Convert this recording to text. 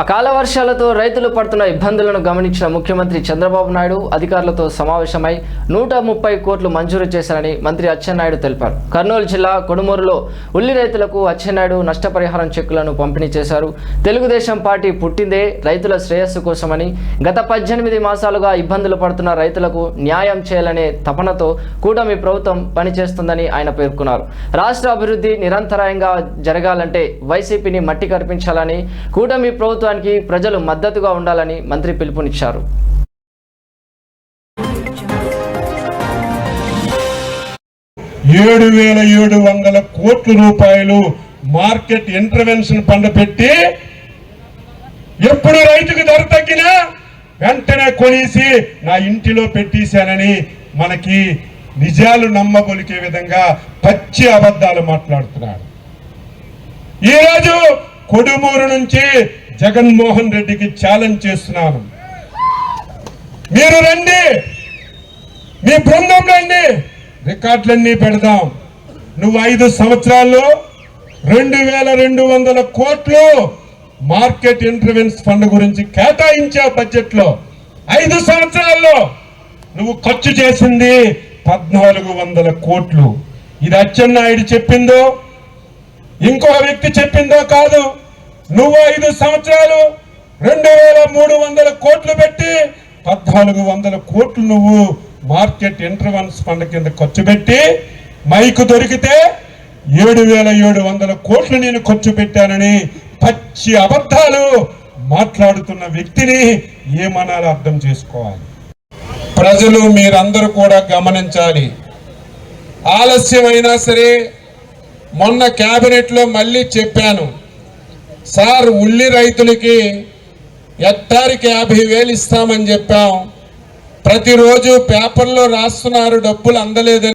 అకాల వర్షాలతో రైతులు పడుతున్న ఇబ్బందులను గమనించిన ముఖ్యమంత్రి చంద్రబాబు నాయుడు అధికారులతో సమావేశమై నూట ముప్పై కోట్లు మంజూరు చేశారని మంత్రి అచ్చెన్నాయుడు తెలిపారు. కర్నూలు జిల్లా కొడుమూరులో ఉల్లి రైతులకు అచ్చెన్నాయుడు నష్టపరిహారం చెక్కులను పంపిణీ చేశారు. తెలుగుదేశం పార్టీ పుట్టిందే రైతుల శ్రేయస్సు కోసమని గత పద్దెనిమిది మాసాలుగా ఇబ్బందులు పడుతున్న రైతులకు న్యాయం చేయాలనే తపనతో కూటమి ప్రభుత్వం పనిచేస్తుందని ఆయన పేర్కొన్నారు. రాష్ట్ర అభివృద్ధి నిరంతరాయంగా జరగాలంటే వైసీపీని మట్టి కనిపించాలని కూటమి ప్రభుత్వానికి ప్రజలు మద్దతుగా ఉండాలని మంత్రి పిలుపునిచ్చారు. ఏడు వేల ఏడు వందల కోట్ల రూపాయలు మార్కెట్ ఇంటర్వెన్షన్ ఫండ్ పెట్టి ఎప్పుడు రైతుకు ధర తగ్గినా వెంటనే కొనేసి నా ఇంటిలో పెట్టేశానని మనకి నిజాలు నమ్మగొలికే విధంగా పచ్చి అబద్ధాలు మాట్లాడుతున్నాడు. ఈరోజు కొడుమూరు నుంచి జగన్మోహన్ రెడ్డికి ఛాలెంజ్ చేస్తున్నాను. మీరు రండి. మీ బృందం రండి. రికార్డులన్నీ పెడదాం. నువ్వు ఐదు సంవత్సరాల్లో రెండు వేల రెండు వందల కోట్లు మార్కెట్ ఇంటర్వెన్స్ ఫండ్ గురించి కేటాయించే బడ్జెట్లో ఐదు సంవత్సరాల్లో నువ్వు ఖర్చు చేసింది పద్నాలుగు వందల కోట్లు. ఇది అచ్చెన్నాయుడు చెప్పిందో ఇంకో వ్యక్తి చెప్పిందో కాదు. నువ్వు ఐదు సంవత్సరాలు రెండు వేల మూడు వందల కోట్లు పెట్టి పద్నాలుగు వందల కోట్లు నువ్వు మార్కెట్ ఇంటర్వన్స్ ఫండ్ కింద ఖర్చు పెట్టి మైకు దొరికితే ఏడు వేల ఏడు వందల కోట్లు నేను ఖర్చు పెట్టానని పచ్చి అబద్ధాలు మాట్లాడుతున్న వ్యక్తిని ఏమనాలో అర్థం చేసుకోవాలి. ప్రజలు మీరందరూ కూడా గమనించాలి. ఆలస్యమైనా సరే మొన్న కేబినెట్లో మళ్ళీ చెప్పాను సార్ ఉల్లి రైతులకి హెక్టార్కి యాభై వేలు ఇస్తామని చెప్పాం. ప్రతిరోజు పేపర్లో రాస్తున్నారు డబ్బులు అందలేదని.